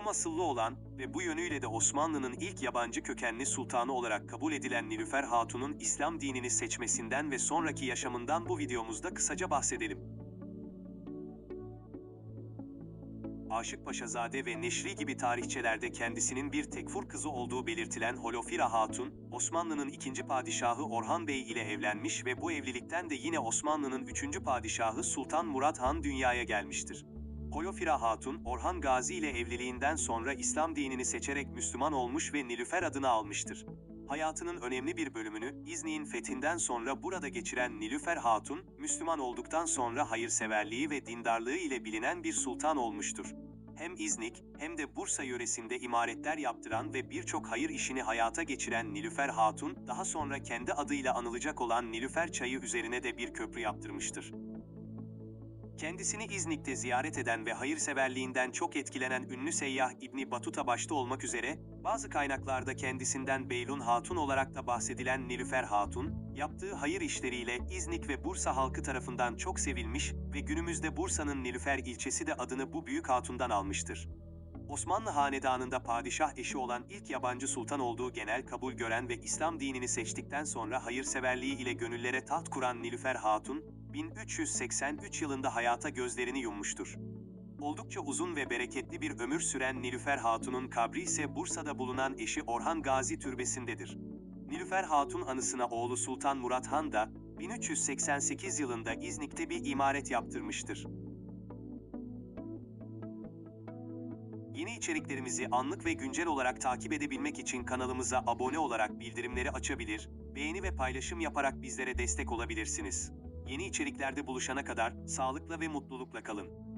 Rum asıllı olan ve bu yönüyle de Osmanlı'nın ilk yabancı kökenli sultanı olarak kabul edilen Nilüfer Hatun'un İslam dinini seçmesinden ve sonraki yaşamından bu videomuzda kısaca bahsedelim. Aşık Paşazade ve Neşri gibi tarihçelerde kendisinin bir tekfur kızı olduğu belirtilen Holofira Hatun, Osmanlı'nın ikinci padişahı Orhan Bey ile evlenmiş ve bu evlilikten de yine Osmanlı'nın üçüncü padişahı Sultan Murat Han dünyaya gelmiştir. Holofira Hatun, Orhan Gazi ile evliliğinden sonra İslam dinini seçerek Müslüman olmuş ve Nilüfer adını almıştır. Hayatının önemli bir bölümünü İznik'in fethinden sonra burada geçiren Nilüfer Hatun, Müslüman olduktan sonra hayırseverliği ve dindarlığı ile bilinen bir sultan olmuştur. Hem İznik hem de Bursa yöresinde imaretler yaptıran ve birçok hayır işini hayata geçiren Nilüfer Hatun, daha sonra kendi adıyla anılacak olan Nilüfer Çayı üzerine de bir köprü yaptırmıştır. Kendisini İznik'te ziyaret eden ve hayırseverliğinden çok etkilenen ünlü seyyah İbni Batuta başta olmak üzere, bazı kaynaklarda kendisinden Beylun Hatun olarak da bahsedilen Nilüfer Hatun, yaptığı hayır işleriyle İznik ve Bursa halkı tarafından çok sevilmiş ve günümüzde Bursa'nın Nilüfer ilçesi de adını bu büyük hatundan almıştır. Osmanlı hanedanında padişah eşi olan ilk yabancı sultan olduğu genel kabul gören ve İslam dinini seçtikten sonra hayırseverliği ile gönüllere taht kuran Nilüfer Hatun, 1383 yılında hayata gözlerini yummuştur. Oldukça uzun ve bereketli bir ömür süren Nilüfer Hatun'un kabri ise Bursa'da bulunan eşi Orhan Gazi Türbesi'ndedir. Nilüfer Hatun anısına oğlu Sultan Murat Han da 1388 yılında İznik'te bir imaret yaptırmıştır. Yeni içeriklerimizi anlık ve güncel olarak takip edebilmek için kanalımıza abone olarak bildirimleri açabilir, beğeni ve paylaşım yaparak bizlere destek olabilirsiniz. Yeni içeriklerde buluşana kadar sağlıkla ve mutlulukla kalın.